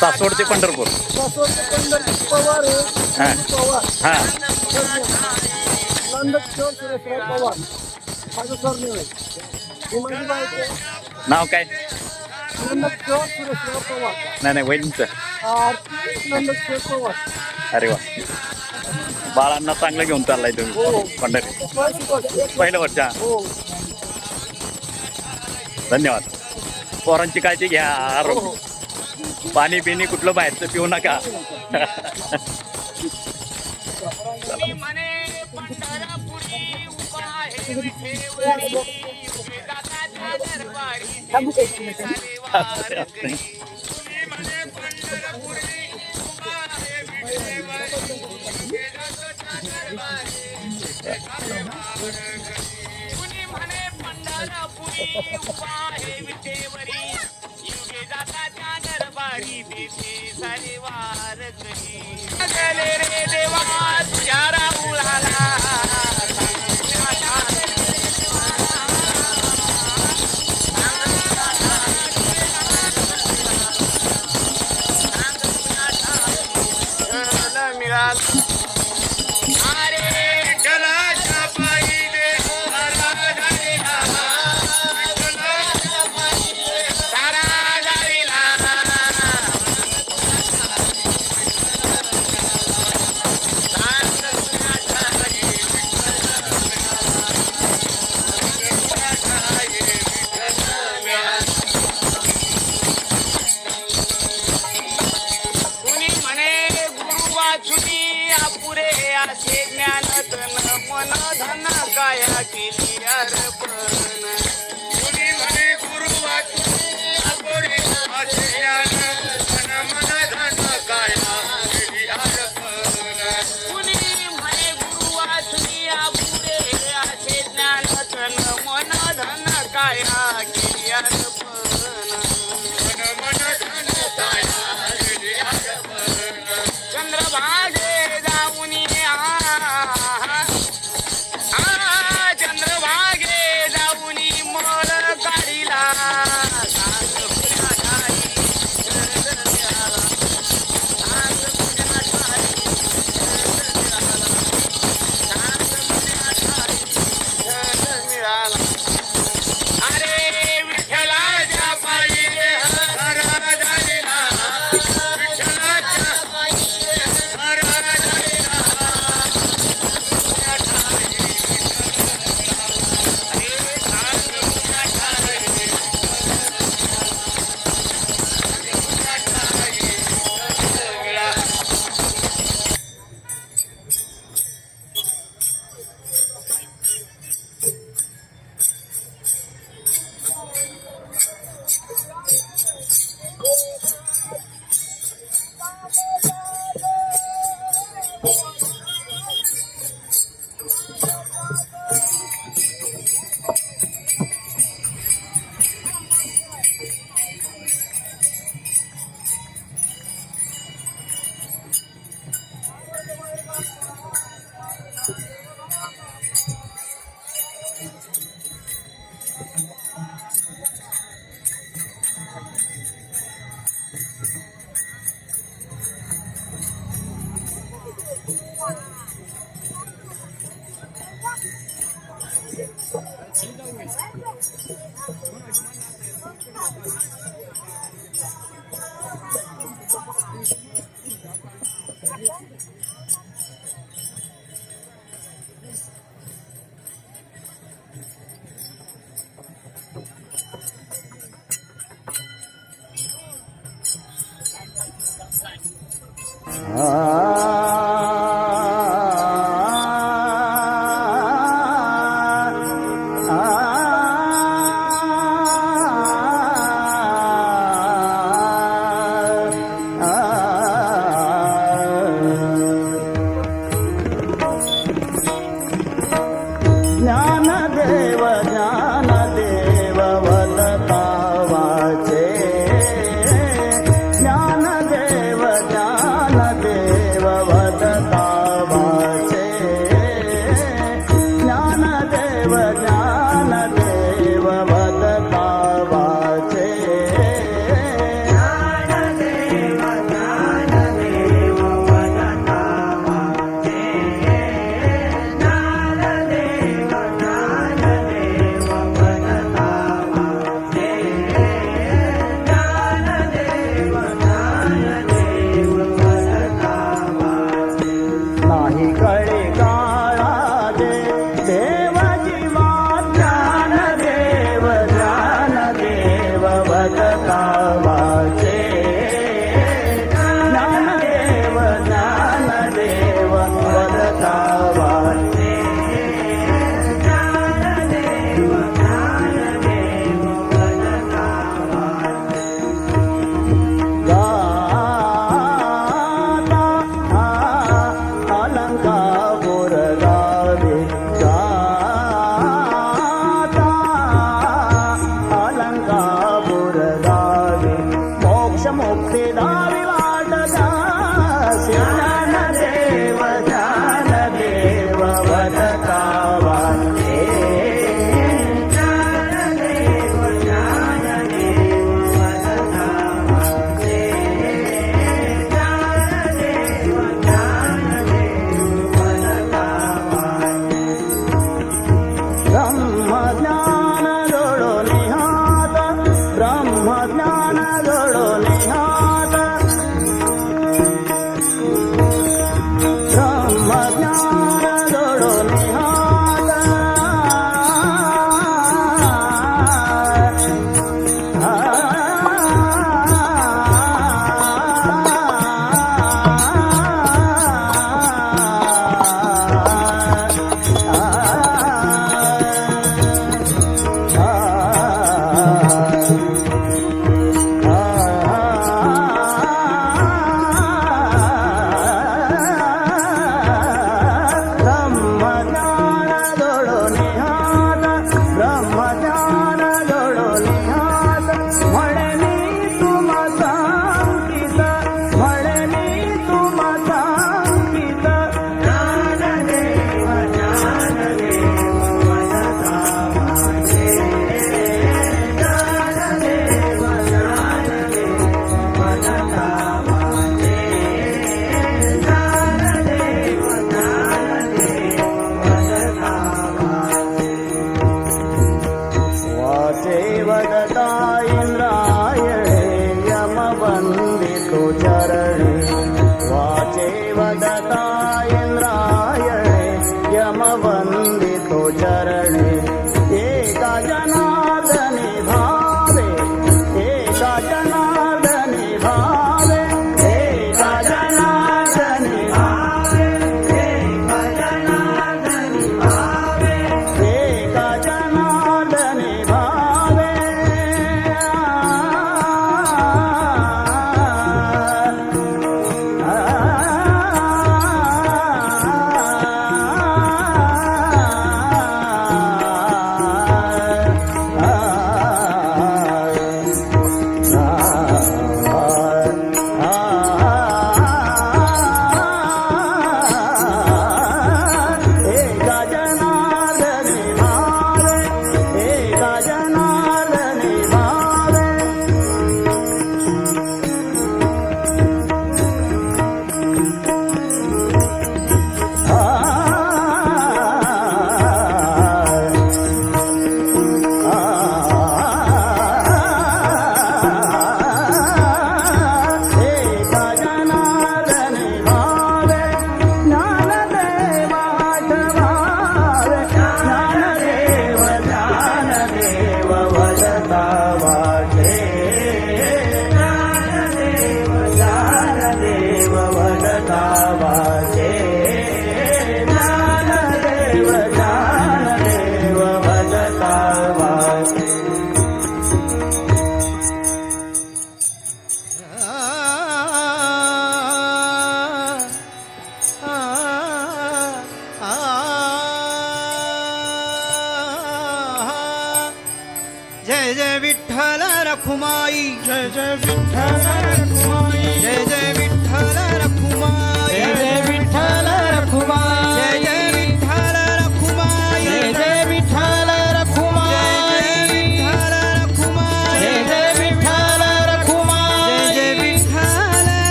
सासवड ते पंढरपूर. पवार हां. हां. माझं सरनेम आहे. ही नाव काय? नाही नाही वहिनींचं. अरे वा. बाळांना चांगलं घेऊन चाललाय हो. तुम्ही पंढरी पहिली वर्ष हा. हो. धन्यवाद. पोरांची काळजी घ्या हो. आरोग्य पाणी पिणी कुठलं बाहेरचं पिऊ नका. देवा तुझ्या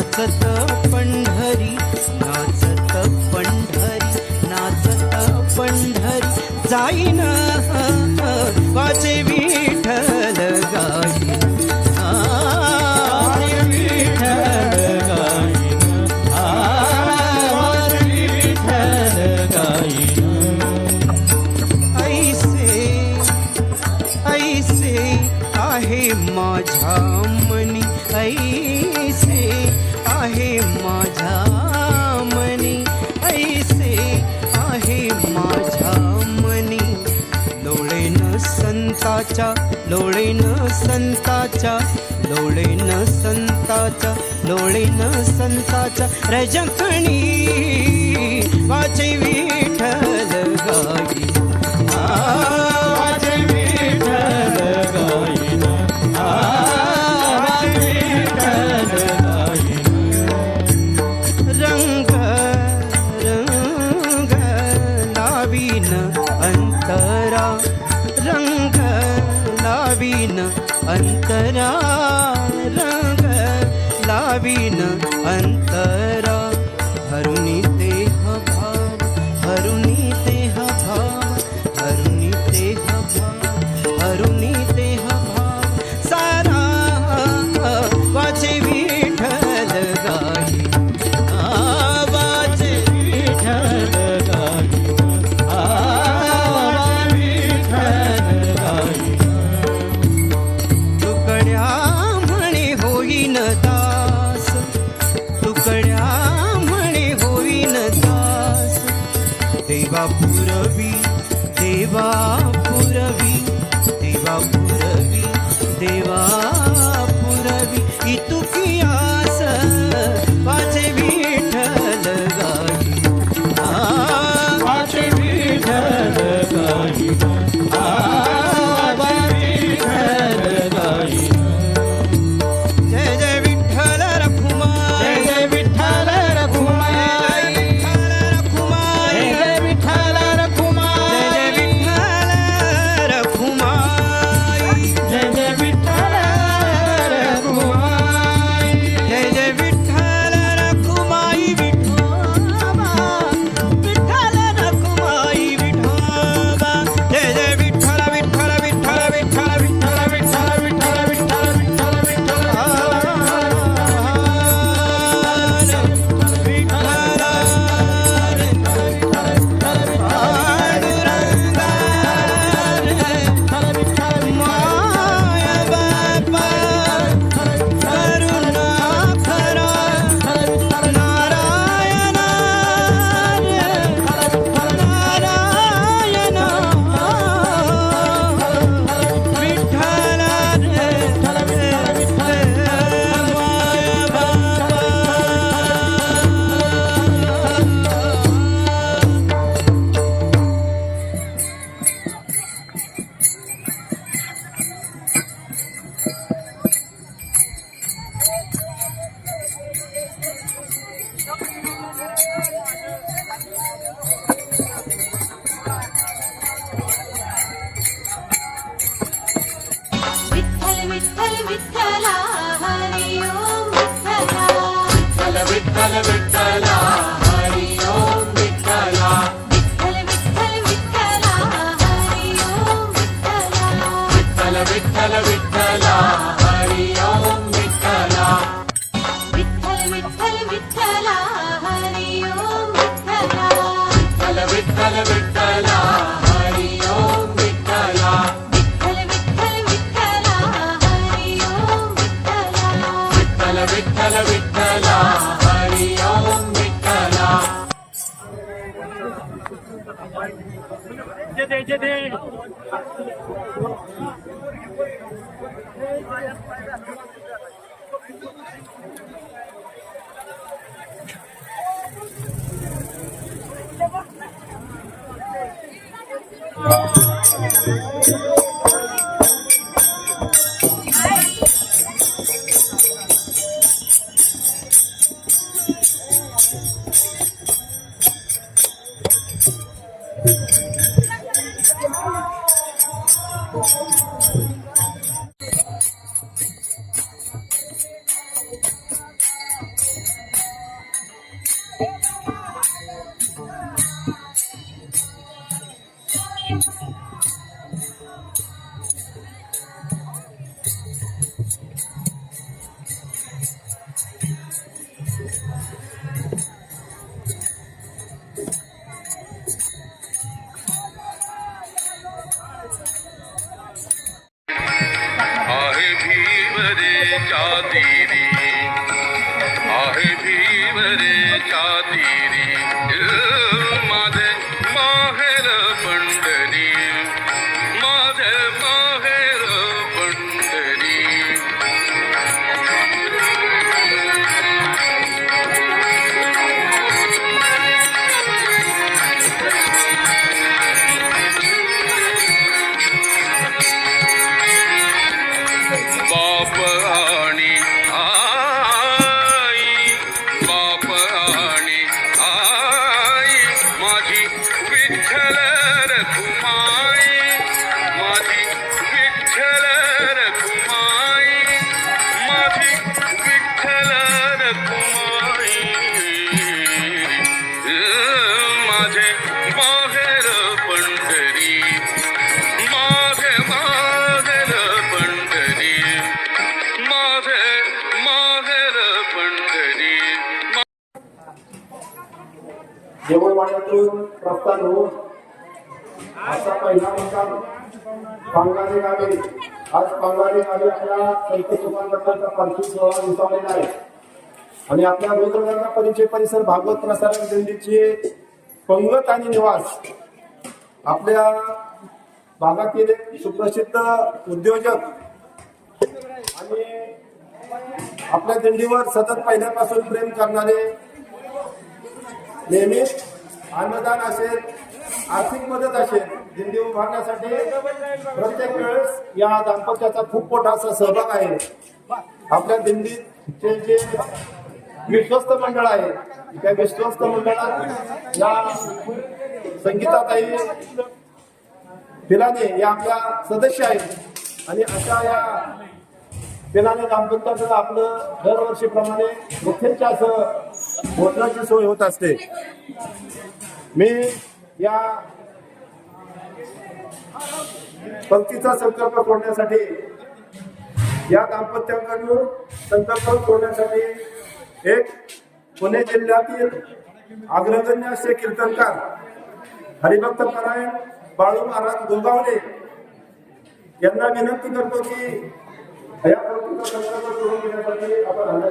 नाचत पंढरी. संताचा डोळे न संताचा डोळे न संताचा रजकणी वाचे विठल गाई. வீண যেতে যেতে का आज पांगारे माझ्या आपल्या संत सुपांबद्दलचा पालखी सोहळा विसावलेला आहे. आणि आपल्या वेगवेगळ्या परिचय परिसर भागवत प्रसारण दिंडीची पंगत आणि निवास आपल्या भागातील एक सुप्रसिद्ध उद्योजक आणि आपल्या दिंडीवर सतत पहिल्यापासून प्रेम करणारे नेहमी अन्नदान असेल आर्थिक मदत असेल दिंडी उभारण्यासाठी प्रत्येक वेळेस या दाम्पत्याचा खूप मोठा असा सहभाग आहे. आपल्या दिंडीचे जे विश्वस्त मंडळ आहे त्या विश्वस्त मंडळात या संगीताताई पिलाने या आपल्या सदस्य आहेत. आणि अशा या पिलाने दाम्पत्याचं आपलं दरवर्षीप्रमाणे मुख्यच्या असं भोजनाची सोय होत असते. मी या भक्तीचा संकल्प सोडण्यासाठी या दाम्पत्याकडून संकल्प सोडण्यासाठी एक पुणे जिल्ह्यातील अग्रगण्य असे कीर्तनकार हरिभक्त परायण बाळू महाराज गोगावले यांना विनंती करतो की या भक्तीचा संकल्प सोडून घेण्यासाठी आपण हल्ला